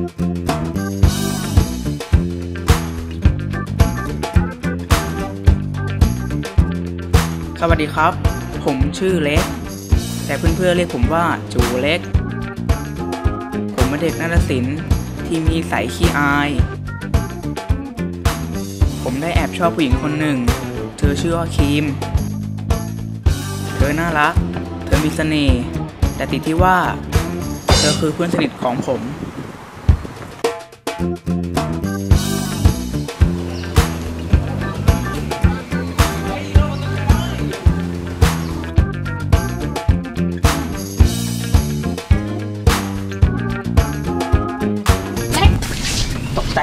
สวัสดีครับ ผมชื่อเล็ก แต่เพื่อนๆเรียกผมว่าจูเล็ก ผมเป็นเด็กนาฏศิลป์ที่มีสายขี้อาย ผมได้แอบชอบผู้หญิงคนหนึ่ง เธอชื่อว่าคิม เธอน่ารัก เธอมีเสน่ห์ แต่ติดที่ว่า เธอคือเพื่อนสนิทของผม ใจ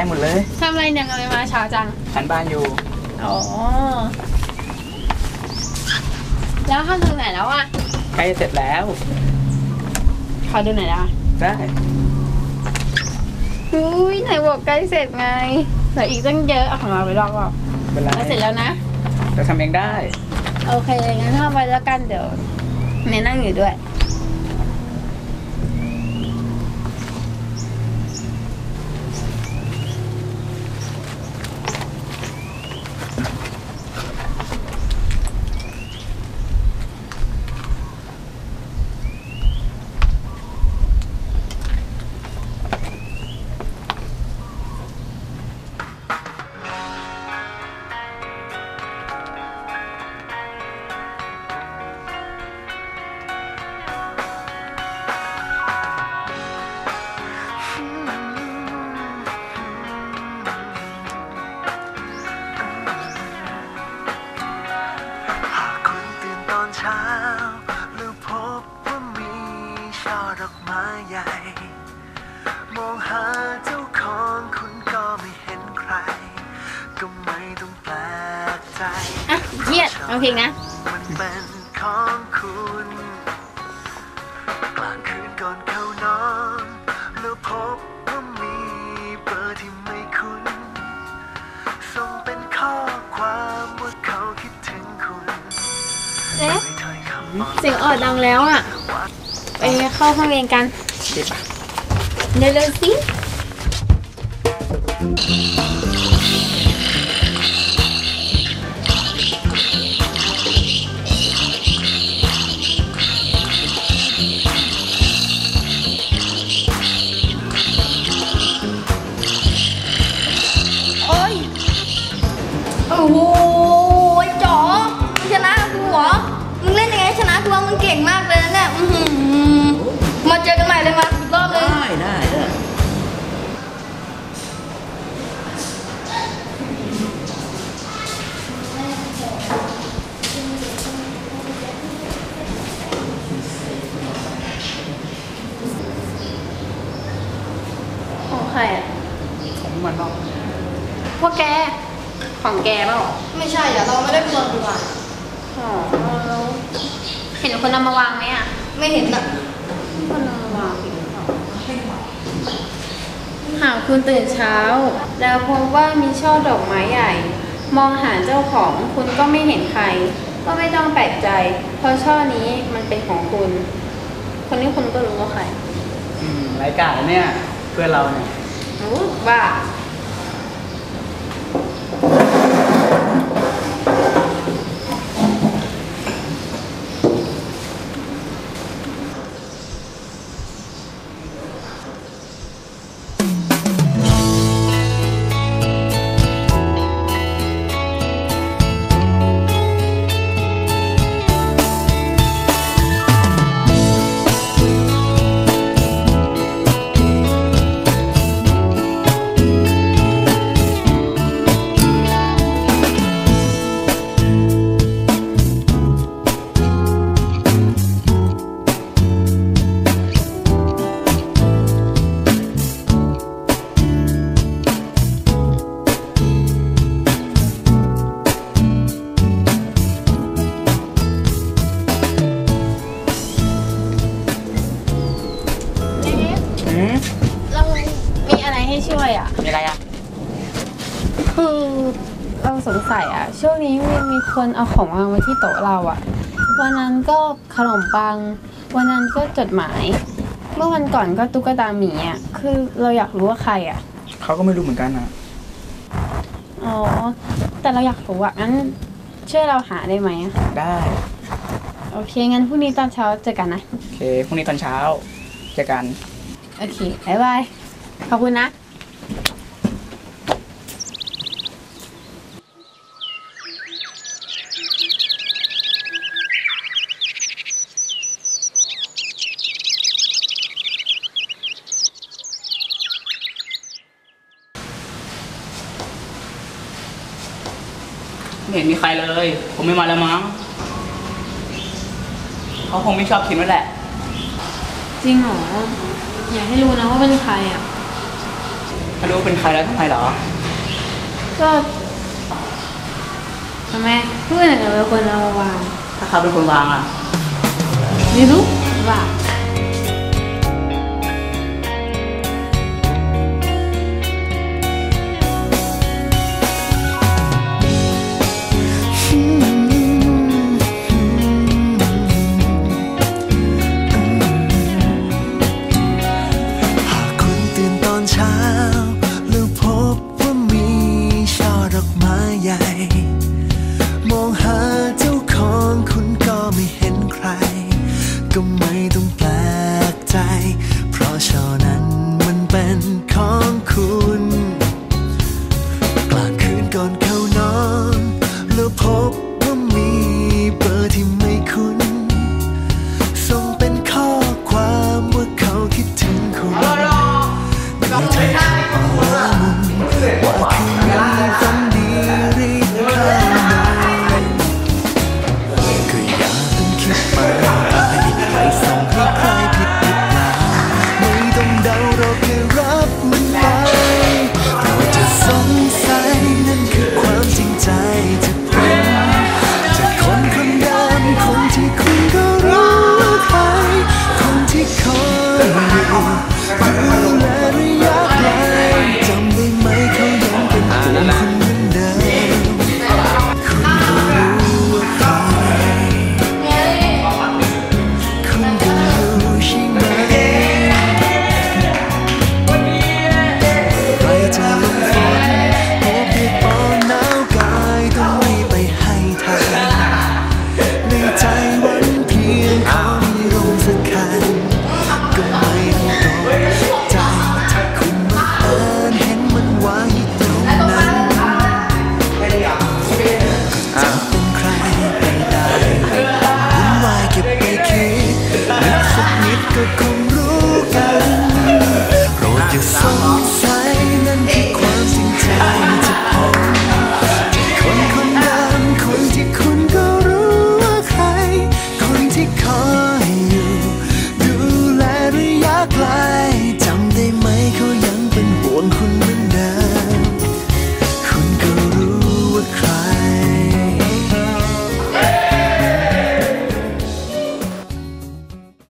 หมดเลยทำอะไรเนี่ยทำไมมาเช้าจัง ฉันบ้านอยู่ อ๋อ แล้วทำถึงไหนแล้วอะ ใกล้เสร็จแล้ว ขอดูหน่อยได้ได้ อุ้ยไหนบอกใกล้เสร็จไงเหลืออีกตั้งเยอะเอาของเราไปลอกว่าเป็นไรแล้วเสร็จแล้วนะ เราทำเองได้ โอเคงั้นเข้าไปแล้วกันเดี๋ยวเมย์นั่งอยู่ด้วย เครียดเอาเพลงนะ มันเป็นของคุณกลางคืนก่อนเข้านอนแล้วพบว่ามีเบอร์ที่ไม่คุ้นส่งเป็นข้อความว่าเขาคิดถึงคุณเอ๊ะไม่ถ้อยคำอ่อนเสียงออดดังแล้วอะไปเข้าห้องเรียนกันดีปะเร็วๆสิ แกเปล่าไม่ใช่อะเราไม่ได้เปิดดีกว่าอ๋อแล้วเห็นคนเอามาวางไหมอะไม่เห็นอะคนเอามาวางผิดหรือเปล่าหากคุณตื่นเช้า แล้วพบว่ามีช่อดอกไม้ใหญ่ มองหาเจ้าของคุณก็ไม่เห็นใคร ก็ไม่ต้องแปลกใจ เพราะช่อนี้มันเป็นของคุณ คนนี้คุณก็รู้ว่าใครอืมรายการเนี่ย เพื่อนเราเนี่ย รู้ว่า เรามีอะไรให้ช่วยอะ มีอะไรอะ คือเราสงสัยอะ ช่วงนี้มีมีคนเอาของวางไว้ที่โต๊ะเราอะ วันนั้นก็ขนมปัง วันนั้นก็จดหมาย เมื่อวันก่อนก็ตุ๊กตาหมีอะ คือเราอยากรู้ว่าใครอะ เขาก็ไม่รู้เหมือนกันนะอ๋อ แต่เราอยากรู้อะ งั้นช่วยเราหาได้ไหมอะได้ โอเค งั้นพรุ่งนี้ตอนเช้าเจอกันนะ โอเค พรุ่งนี้ตอนเช้า เจอกัน โอเคบ๊ายบาย ขอบคุณนะ ไม่เห็นมีใครเลย ผมไม่มาแล้วมั้งเขาคงไม่ชอบคิมแล้วแหละ จริงเหรอ อยากให้รู้นะว่าเป็นใครอะ ถ้ารู้ว่าเป็นใครแล้วทำไมเหรอ ก็ทำไมเพื่อนกับเป็นคนเอามาวาง ถ้าเขาเป็นคนวางอะ ไม่รู้ว่า